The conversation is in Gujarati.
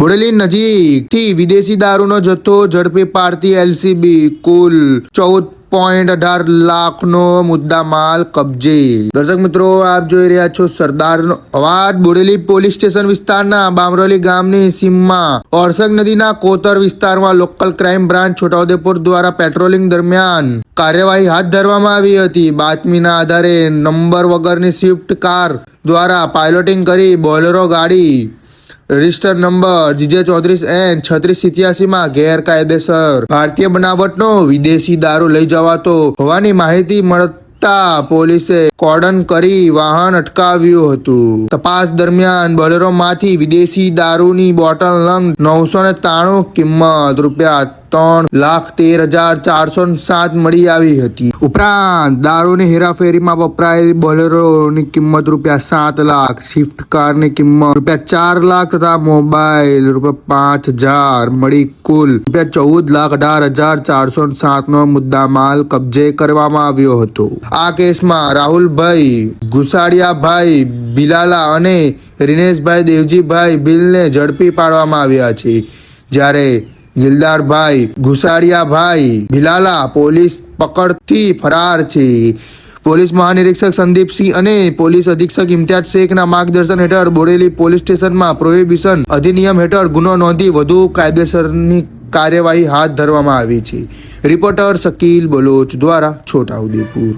બોડેલી નજીકથી વિદેશી દારૂનો જથ્થો ઝડપી પાડતી એલસીબી, કુલ ચૌદ પોઈન્ટ અઢાર લાખનો મુદ્દા માલ કબજે. દર્શક મિત્રો, આપ જોઈ રહ્યા છો સરદારનો અવાજ. બોડેલી પોલીસ સ્ટેશન વિસ્તારના બામરોલી ગામની સીમમાં ઓરસંગ નદીના કોતર વિસ્તારમાં લોકલ ક્રાઇમ બ્રાન્ચ છોટાઉદેપુર દ્વારા પેટ્રોલિંગ દરમિયાન કાર્યવાહી હાથ ધરવામાં આવી હતી. બાતમીના આધારે નંબર વગરની સ્વિફ્ટ કાર દ્વારા પાયલોટિંગ કરી બોલેરો ગાડી રજિસ્ટર નંબર જીજે ચોત્રીસ એન છત્રીસ સિત્યાસીમાં ગેરકાયદેસર. ભારતીય બનાવટનો વિદેશી દારૂ લઈ જવાતો હોવાની માહિતી મળતા પોલીસે કોર્ડન કરી વાહન અટકાવ્યું હતું. તપાસ દરમિયાન બોલેરોમાંથી વિદેશી દારૂની બોટલ લંગ નવસો ને તાણું કિંમત રૂપિયા ત્રણ લાખ તેર હજાર ચારસો સાત મળી આવી હતી. ઉપરાંત, દારૂની હેરાફેરીમાં વપરાયેલી બોલેરોની કિંમત રૂપિયા સાત લાખ, સ્વિફ્ટ કારની કિંમત રૂપિયા ચાર લાખ તથા મોબાઈલ રૂપિયા પાંચ હજાર મળી કુલ રૂપિયા ચૌદ લાખ અઢાર હજાર ચારસો સાતનો મુદ્દામાલ કબજે કરવામાં આવ્યો હતો. આ કેસમાં રાહુલભાઈ ગુસાડિયાભાઈ બિલાલા અને રિનેશભાઈ દેવજીભાઈ બિલને ઝડપી પાડવામાં આવ્યા છે. જ્યારે ગિલદારભાઈ ઘુસારિયાભાઈ ભિલાલા પોલીસ પકડથી ફરાર છે. પોલીસ મહાનિરીક્ષક સંદીપસિંહ અને પોલીસ અધિક્ષક ઇમ્તિયાઝ શેખના માર્ગદર્શન હેઠળ બોડેલી પોલીસ સ્ટેશનમાં પ્રોહિબિશન અધિનિયમ હેઠળ ગુનો નોંધી વધુ કાયદેસરની કાર્યવાહી હાથ ધરવામાં આવી છે. રિપોર્ટર શકીલ બલોચ દ્વારા છોટાઉદેપુર